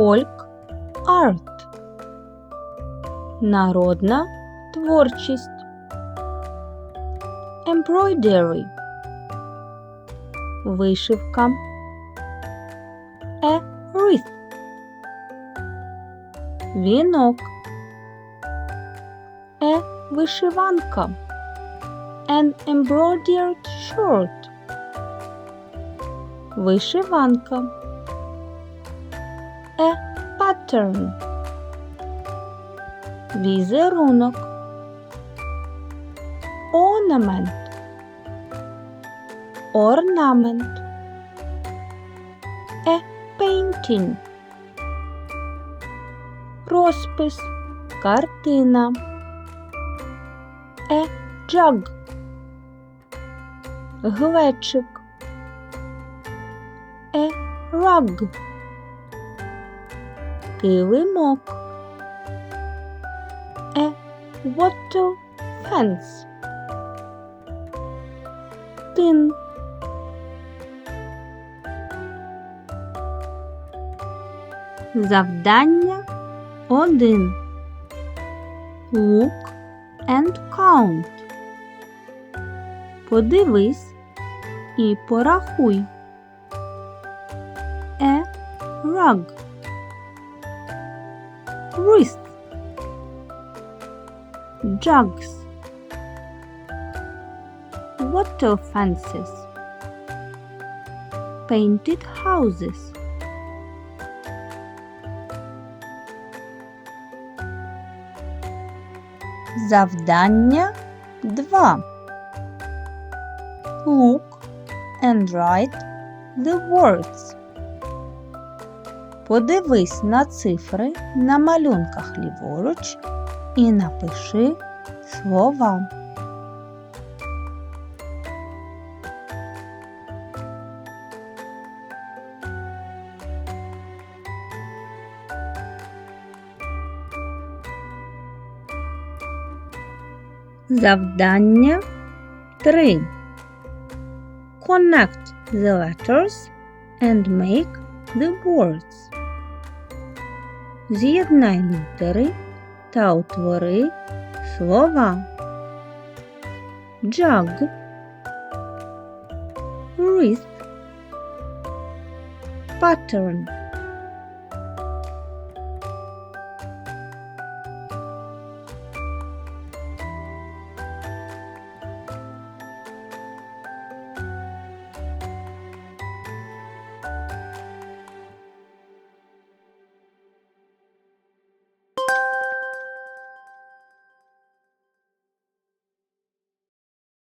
Folk Art Народна творчість. Embroidery. Вишивка. A wreath Вінок. Е вишиванка An embroidered shirt. Вишиванка A pattern Візерунок. Ornament Орнамент. A painting Розпис. Картина. A jug Глечик. A rug Килимок A wattle fence? Тин Завдання 1 Look and count. Подивись і порахуй. A rug Wrist Jugs Water fences Painted houses Завдання 2 Look and write the words. Подивись на цифри на малюнках ліворуч і напиши слова. Завдання 3. Connect the letters and make the words. З'єднай літери та утвори слова. джаг, Wreath Pattern